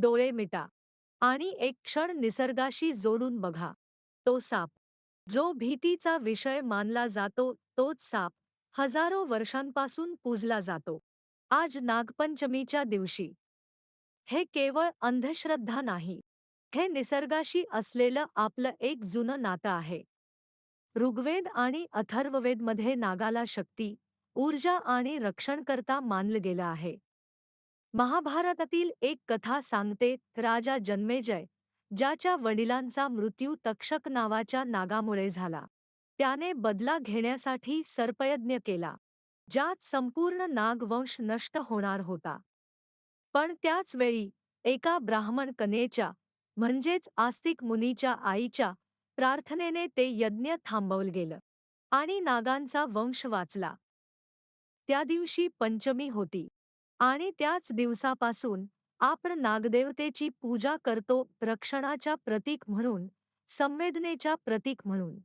डोळे मिटा आणि एक क्षण निसर्गाशी जोडून बघा. तो साप. जो भीतीचा विषय मानला जातो तोच साप हजारो वर्षांपासून पूजला जातो. आज नागपंचमीच्या दिवशी. हे केवळ अंधश्रद्धा नाही. हे निसर्गाशी असलेलं आपलं एक जुनं नातं आहे. ऋग्वेद आणि अथर्ववेदमध्ये नागाला शक्ती ऊर्जा आणि रक्षणकर्ता मानलं गेलं आहे. महाभारतातील एक कथा सांगते राजा जन्मेजय ज्याच्या वडिलांचा मृत्यू तक्षक नावाच्या नागामुळे झाला. त्याने बदला घेण्यासाठी सर्पयज्ञ केला ज्यात संपूर्ण नागवंश नष्ट होणार होता. पण त्याच वेळी एका ब्राह्मण कनेच्या म्हणजेच आस्तिक मुनीच्या आईच्या प्रार्थनेने ते यज्ञ थांबवलं गेलं आणि नागांचा वंश वाचला. त्या दिवशी पंचमी होती. आणि त्याच दिवसापासून आपण नागदेवतेची पूजा करतो रक्षणाच्या प्रतीक म्हणून संवेदनेच्या प्रतीक म्हणून.